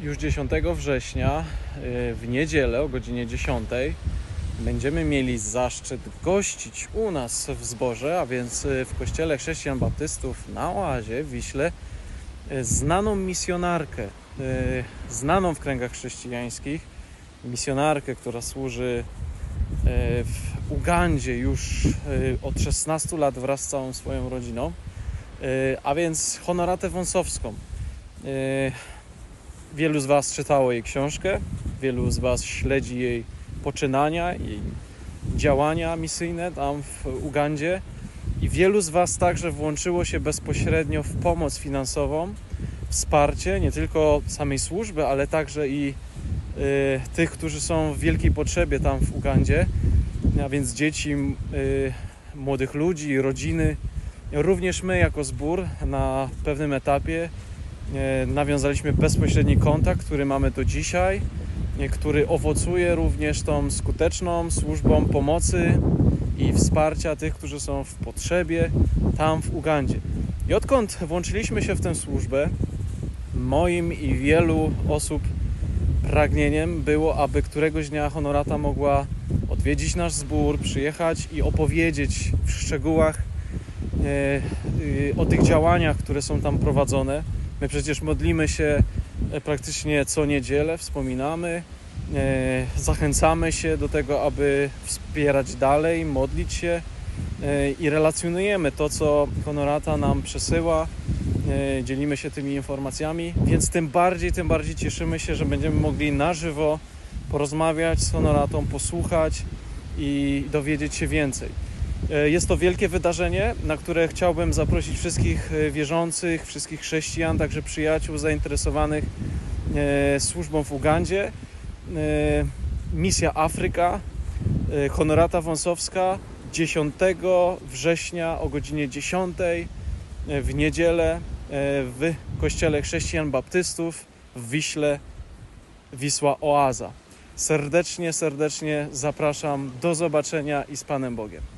Już 10 września y, w niedzielę o godzinie 10 będziemy mieli zaszczyt gościć u nas w zborze, a więc y, w kościele chrześcijan baptystów na Oazie w Wiśle y, znaną misjonarkę, znaną w kręgach chrześcijańskich, misjonarkę, która służy w Ugandzie już od 16 lat wraz z całą swoją rodziną, a więc Honoratę Wąsowską. Wielu z Was czytało jej książkę, wielu z Was śledzi jej poczynania, jej działania misyjne tam w Ugandzie i wielu z Was także włączyło się bezpośrednio w pomoc finansową, wsparcie nie tylko samej służby, ale także i y, tych, którzy są w wielkiej potrzebie tam w Ugandzie, a więc dzieci, y, młodych ludzi, rodziny. Również my jako zbór na pewnym etapie nawiązaliśmy bezpośredni kontakt, który mamy do dzisiaj, e, który owocuje również tą skuteczną służbą pomocy i wsparcia tych, którzy są w potrzebie tam w Ugandzie. I odkąd włączyliśmy się w tę służbę, moim i wielu osób pragnieniem było, aby któregoś dnia Honorata mogła odwiedzić nasz zbór, przyjechać i opowiedzieć w szczegółach e, e, o tych działaniach, które są tam prowadzone. My przecież modlimy się e, praktycznie co niedzielę, wspominamy, e, zachęcamy się do tego, aby wspierać dalej, modlić się e, i relacjonujemy to, co Honorata nam przesyła, dzielimy się tymi informacjami, więc tym bardziej, tym bardziej cieszymy się, że będziemy mogli na żywo porozmawiać z Honoratą, posłuchać i dowiedzieć się więcej. E, Jest to wielkie wydarzenie, na które chciałbym zaprosić wszystkich e, wierzących, wszystkich chrześcijan, także przyjaciół zainteresowanych e, służbą w Ugandzie. Misja Afryka, Honorata Wąsowska 10 września o godzinie 10 e, w niedzielę w Kościele Chrześcijan Baptystów w Wiśle Wisła Oaza. Serdecznie, serdecznie zapraszam. Do zobaczenia i z Panem Bogiem.